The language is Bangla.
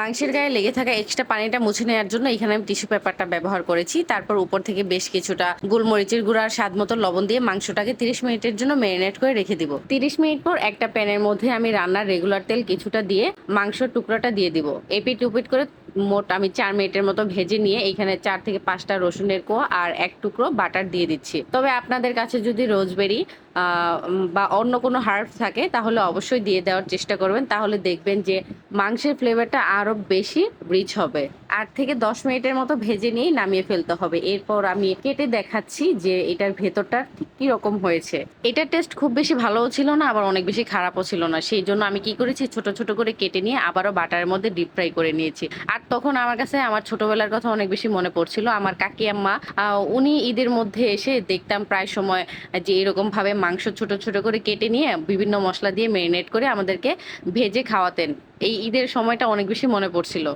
মাংসের গায়ে লেগে থাকা এক্সট্রা পানিটা মুছে নেওয়ার জন্য এখানে আমি টিস্যু পেপারটা ব্যবহার করেছি। তারপর উপর থেকে বেশ কিছুটা গোলমরিচের গুঁড়ার স্বাদ মতো লবণ দিয়ে মাংসটাকে 30 মিনিটের জন্য ম্যারিনেট করে রেখে দিব। 30 মিনিট পর একটা প্যানের মধ্যে আমি রান্নার রেগুলার তেল কিছুটা দিয়ে মাংসর টুকরোটা দিয়ে দিব। এপিট উপিট করে মোট আমি চার মিনিটের মতো ভেজে নিয়ে এখানে চার থেকে পাঁচটা রসুনের কোয়া আর এক টুকরো বাটার দিয়ে দিচ্ছি। তবে আপনাদের কাছে যদি রোজবেরি বা অন্য কোনো হার্ব থাকে, তাহলে অবশ্যই দিয়ে দেওয়ার চেষ্টা করবেন। তাহলে দেখবেন যে মাংসের ফ্লেভারটা আরও বেশি রিচ হবে। আট থেকে দশ মিনিটের মতো ভেজে নিয়েই নামিয়ে ফেলতে হবে। এরপর আমি কেটে দেখাচ্ছি যে এটার ভেতরটা ঠিক কি রকম হয়েছে। এটার টেস্ট খুব বেশি ভালোও ছিল না, আবার অনেক বেশি খারাপও ছিল না। সেই জন্য আমি কি করেছি, ছোট ছোট করে কেটে নিয়ে আবারও বাটারের মধ্যে ডিপ ফ্রাই করে নিয়েছি। আর তখন আমার কাছে আমার ছোটবেলার কথা অনেক বেশি মনে পড়ছিল। আমার কাকি আম্মা উনি ঈদের মধ্যে এসে দেখতাম প্রায় সময় যে এরকম ভাবে মাংস ছোট ছোট করে কেটে নিয়ে বিভিন্ন মশলা দিয়ে ম্যারিনেট করে আমাদেরকে ভেজে খাওয়াতেন। এই ঈদের সময়টা অনেক বেশি মনে পড়ছিল।